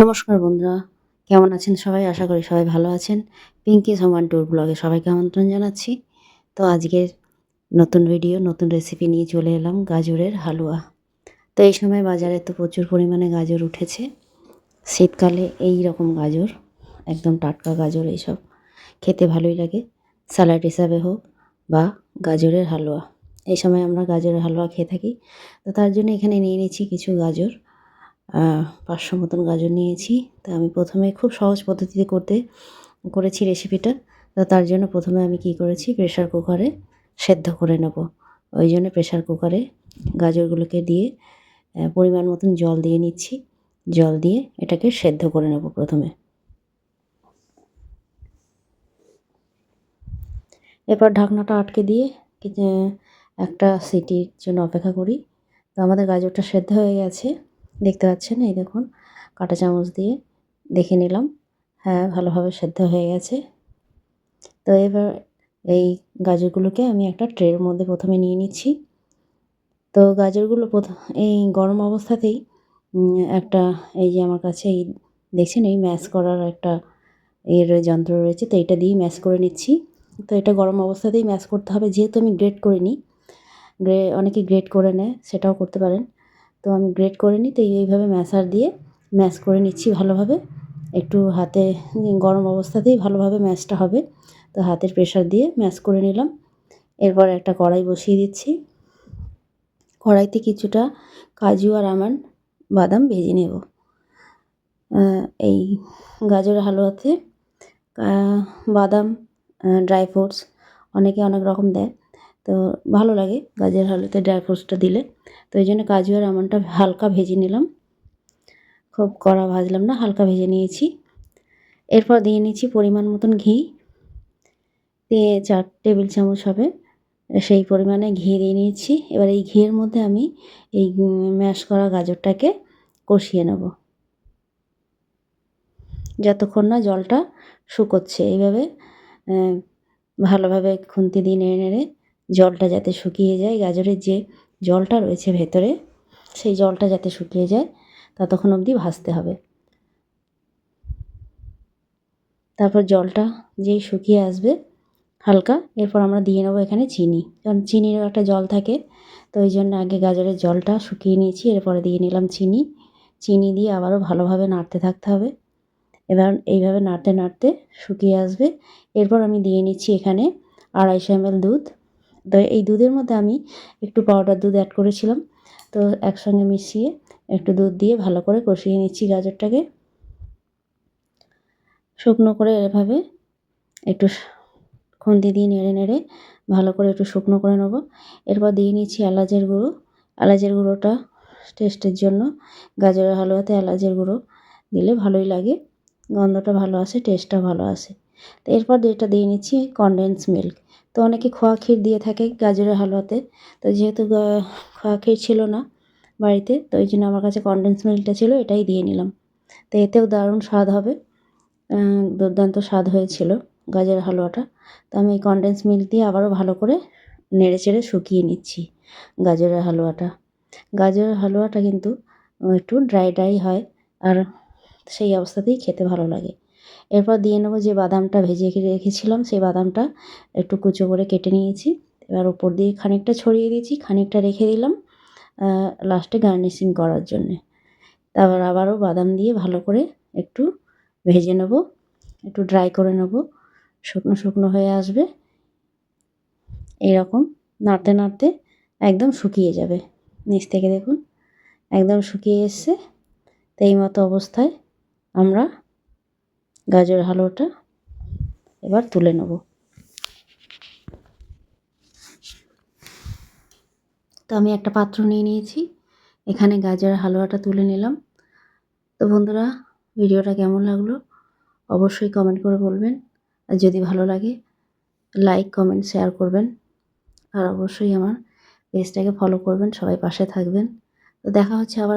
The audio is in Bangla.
নমস্কার বন্ধুরা, কেমন আছেন সবাই? আশা করি সবাই ভালো আছেন। পিঙ্কি সমান ট্যুর ব্লগে সবাইকে আমন্ত্রণ জানাচ্ছি। তো আজকের নতুন ভিডিও নতুন রেসিপি নিয়ে চলে এলাম, গাজরের হালুয়া। তো এই সময় বাজারে তো প্রচুর পরিমাণে গাজর উঠেছে। শীতকালে এই রকম গাজর, একদম টাটকা গাজর এইসব খেতে ভালোই লাগে। স্যালাড হিসাবে হোক বা গাজরের হালুয়া। এই সময় আমরা গাজরের হালুয়া খেয়ে থাকি। তো তার জন্য এখানে নিয়ে নিচ্ছি কিছু গাজর। পাঁচশো মতন গাজর নিয়েছি। তা আমি প্রথমে খুব সহজ পদ্ধতিতে করতে, করেছি রেসিপিটা তো তার জন্য প্রথমে আমি কি করেছি প্রেশার কুকারে সেদ্ধ করে নেব। ওই জন্য প্রেশার কুকারে গাজরগুলোকে দিয়ে পরিমাণ মতন জল দিয়ে নিচ্ছি। জল দিয়ে এটাকে সেদ্ধ করে নেব প্রথমে। এরপর ঢাকনাটা আটকে দিয়ে একটা সিটির জন্য অপেক্ষা করি। তো আমাদের গাজরটা সেদ্ধ হয়ে গেছে। দেখতে পাচ্ছেন, এই দেখুন, কাঁটা চামচ দিয়ে দেখে নিলাম। হ্যাঁ ভালোভাবে সেদ্ধ হয়ে গেছে। তো এবার এই গাজরগুলোকে আমি একটা ট্রের মধ্যে প্রথমে নিয়ে নিচ্ছি। তো গাজরগুলো প্রথম এই গরম অবস্থাতেই একটা, এই যে আমার কাছে এই, দেখছেন, এই ম্যাশ করার একটা এর যন্ত্র রয়েছে, তো এটা দিয়েই ম্যাশ করে নিচ্ছি। তো এটা গরম অবস্থাতেই ম্যাশ করতে হবে, যেহেতু আমি গ্রেট করে নিই গ্রে, অনেকে গ্রেট করে নেয়, সেটাও করতে পারেন। তো আমি গ্রেট করে নিই, তো এইভাবে ম্যাশার দিয়ে ম্যাশ করে নিচ্ছি ভালোভাবে। একটু হাতে গরম অবস্থাতেই ভালোভাবে ম্যাশটা হবে। তো হাতের প্রেশার দিয়ে ম্যাশ করে নিলাম। এরপর একটা কড়াই বসিয়ে দিচ্ছি। কড়াইতে কিছুটা কাজু আর আমার বাদাম ভেজে নেব। এই গাজর হালুয়াতে বাদাম ড্রাই ফ্রুটস অনেকে অনেক রকম দেয়। তো ভালো লাগে গাজর হালুয়াতে ড্রাই ফ্রুটসটা দিলে। তো এই জন্য কাজু আর আমনটা হালকা ভেজে নিলাম। খুব কড়া ভাজলাম না, হালকা ভেজে নিয়েছি। এরপর দিয়ে নিয়েছি পরিমাণ মতন ঘি। দিয়ে চার টেবিল চামচ হবে সেই পরিমাণে ঘি দিয়ে নিয়েছি। এবার এই ঘিয়ের মধ্যে আমি এই ম্যাশ করা গাজরটাকে কষিয়ে নেব। যতক্ষণ না জলটা শুকোচ্ছে। এইভাবে ভালোভাবে খুন্তি দিয়ে নেড়ে নেড়ে জলটা যাতে শুকিয়ে যায়, গাজরের যে জলটা রয়েছে ভেতরে, সেই জলটা যাতে শুকিয়ে যায়, ততক্ষণ অবধি ভাজতে হবে। তারপর জলটা যেই শুকিয়ে আসবে হালকা, এরপর আমরা দিয়ে নেব এখানে চিনি। কারণ চিনির একটা জল থাকে, তো ওই জন্য আগে গাজরের জলটা শুকিয়ে নিয়েছি, এরপরে দিয়ে নিলাম চিনি। চিনি দিয়ে আবারও ভালোভাবে নাড়তে থাকতে হবে। এবার এইভাবে নাড়তে নাড়তে শুকিয়ে আসবে। এরপর আমি দিয়ে নিচ্ছি এখানে আড়াইশো এমএল দুধ। তো এই দুধের মধ্যে আমি একটু পাউডার দুধ অ্যাড করেছিলাম। তো একসঙ্গে মিশিয়ে একটু দুধ দিয়ে ভালো করে কষিয়ে নিচ্ছি গাজরটাকে। শুকনো করে এভাবে একটু খুন্তি দিয়ে নেড়ে নেড়ে ভালো করে একটু শুকনো করে নেব। এরপর দিয়ে নিচ্ছি এলাচের গুঁড়ো। এলাচের গুঁড়োটা টেস্টের জন্য গাজরের হালুয়াতে এলাচের গুঁড়ো দিলে ভালোই লাগে। গন্ধটা ভালো আসে টেস্টটা ভালো আসে। তো এরপর যেটা দিয়ে নিচ্ছি কনডেন্স মিল্ক তো অনেকে খোয়া ক্ষীর দিয়ে থাকে গাজরের হালুয়াতে। তো যেহেতু খোয়া ক্ষীর ছিল না বাড়িতে, তো ওই জন্য আমার কাছে কনডেন্স মিল্কটা ছিল, এটাই দিয়ে নিলাম। তো এতেও দারুণ স্বাদ হবে। দুর্দান্ত স্বাদ হয়েছিল গাজরের হালুয়াটা। তো আমি এই কনডেন্স মিল্ক দিয়ে আবারও ভালো করে নেড়ে চেড়ে শুকিয়ে নিচ্ছি গাজরের হালুয়াটা। গাজরের হালুয়াটা কিন্তু একটু ড্রাই ড্রাই হয়, আর সেই অবস্থাতেই খেতে ভালো লাগে। এরপর দিয়ে নেব যে বাদামটা ভেজে রেখেছিলাম, সেই বাদামটা একটু কুচো করে কেটে নিয়েছি। এবার ওপর দিয়ে খানিকটা ছড়িয়ে দিয়েছি, খানিকটা রেখে দিলাম লাস্টে গার্নিশিং করার জন্যে। তারপর আবারও বাদাম দিয়ে ভালো করে একটু ভেজে নেব, একটু ড্রাই করে নেব। শুকনো শুকনো হয়ে আসবে, এরকম নাড়তে নাড়তে একদম শুকিয়ে যাবে। নিচ থেকে দেখুন, একদম শুকিয়ে এসছে। তো এই মতো অবস্থায় আমরা গাজর হালুয়াটা এবার তুলে নেব। তো আমি একটা পাত্র নিয়ে নিয়েছি। এখানে গাজরের হালুয়াটা তুলে নিলাম। তো বন্ধুরা, ভিডিওটা কেমন লাগল অবশ্যই কমেন্ট করে বলবেন। আর যদি ভালো লাগে লাইক কমেন্ট শেয়ার করবেন। আর অবশ্যই আমার পেজটাকে ফলো করবেন, সবাই পাশে থাকবেন। তো দেখা হচ্ছে আবার